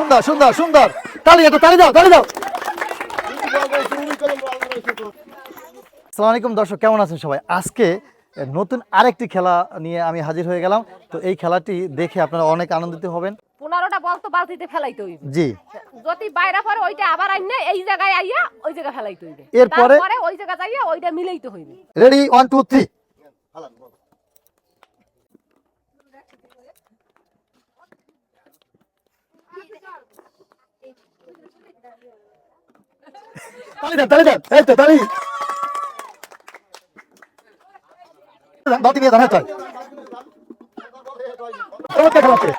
সুন্দর সুন্দর সুন্দর। তালি একটা তালি দাও তালি দাও। আসসালামু আলাইকুম দর্শক কেমন আছেন সবাই? আজকে নতুন আরেকটি খেলা নিয়ে আমি হাজির হয়ে গেলাম। তো এই খেলাটি দেখে আপনারা অনেক আনন্দিত হবেন। পনেরোটা বল তো বালতিতে ফেলাইতে হইবে। জি। যদি বাইরে পরে ওইটা আবার আইনে এই জায়গায় আইয়া ওই জায়গায় ফেলাইতে হইবে। এরপরে? পরে ওই জায়গা যাইয়া ওইটা মিলাইতে হইবে। রেডি ওয়ান টু থ্রি তালি দেন তালি দেন। এই তো তালি। বাতি দিয়ে দাঁড়াতে হয় চমৎকার খেলা হচ্ছে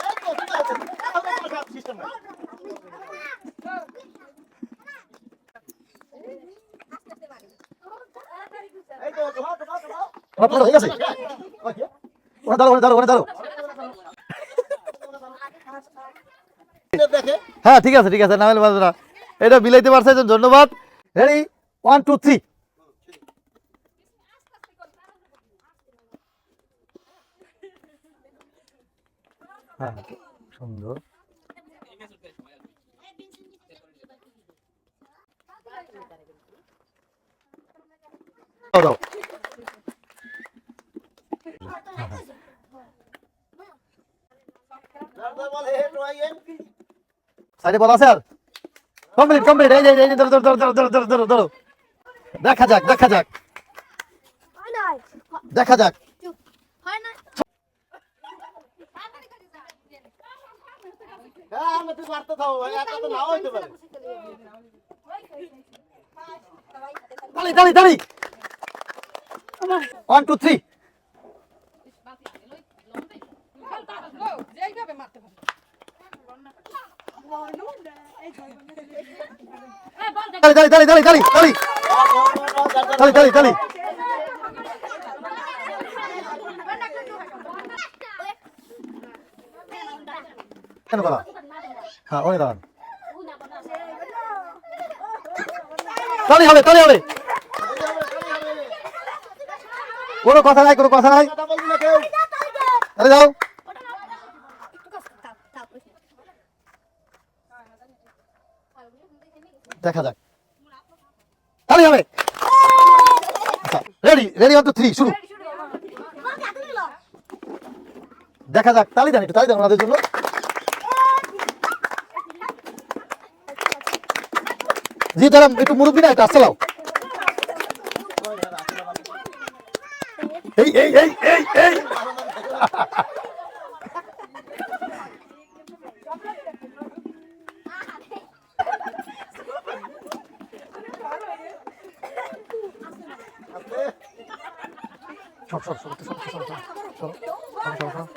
ওরা দাঁড়ো ওরা দাঁড়ো ওরা দাঁড়ো হ্যাঁ ঠিক আছে ঠিক আছে, নামেল বাজরা। এটা বিলাইতে পারছে ধন্যবাদ। রেডি ওয়ান টু থ্রি হ্যাঁ সুন্দর দাও। সাইডে বল আছে আর? কমপ্লিট কমপ্লিট এই এই ধরো ধরো ধরো ধরো ধরো ধরো ধরো। দেখা যাক দেখা যাক। দেখা যাক। তালি ওয়ান টু থ্রি তালি তালি তালি তালি তালি তালি তালি তালি কেন বলা হ্যাঁ ওই দাঁড়ান তালি হবে তালি হবে কোনো কথা নাই কোনো কথা নাই আরে যাও দেখা যাক। তালি হবে। Ready ready one two three শুরু। দেখা যাক, তালি দেন একটু, তালি দেন ওনাদের জন্য। জি তারা একটু মুরব্বী না, একটা আসলাও এই এই এই এই এই। সর সর সর সর সর সর সর সর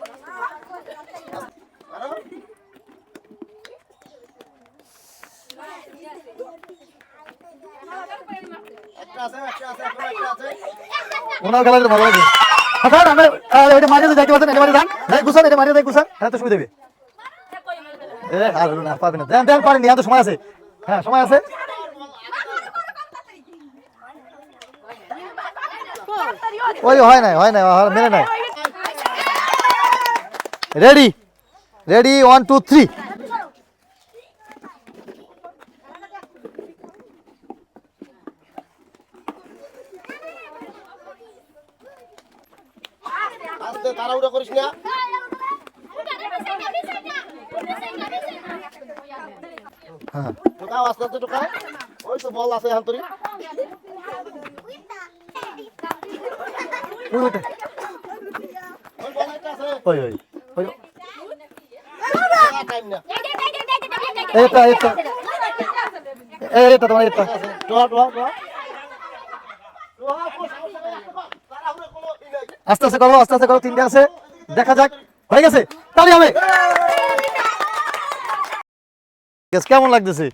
ওনার খেলা ভালো লাগে। আচ্ছা আমরা আহ, এটা মাঝে যাইতে পারছেন এটা মাঝে যান। যাই গুছান এটা মাঝে যাই গুছান হ্যাঁ তো সুবিধা দেবে। এ আর না পারবেন না। দেন দেন পারেন নি, তো সময় আছে। হ্যাঁ সময় আছে। ওই হয় নাই হয় নাই মেনে নাই। Ready ready one two three আস্তে তাড়াহুড়ো করিস না। হ্যাঁ। ঢোকাও আস্তে আস্তে ঢোকাও। ওই তো বল আছে হান্তরি আস্তে আস্তে করো আস্তে আস্তে করো তিনটে আছে। দেখা যাক হয়ে গেছে। তাহলে হবে। কেমন লাগতেছে?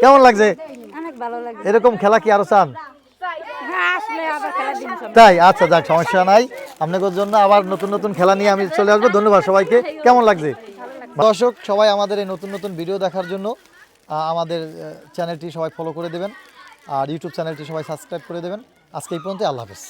কেমন লাগছে। এরকম খেলা কি আরও চান? তাই আচ্ছা যাক, সমস্যা নাই। আপনাদের জন্য আবার নতুন নতুন খেলা নিয়ে আমি চলে আসব। ধন্যবাদ সবাইকে। কেমন লাগছে? দর্শক, সবাই আমাদের এই নতুন নতুন ভিডিও দেখার জন্য আমাদের চ্যানেলটি সবাই ফলো করে দেবেন। আর ইউটিউব চ্যানেলটি সবাই সাবস্ক্রাইব করে দেবেন। আজকে এই পর্যন্ত আল্লাহ হাফেজ।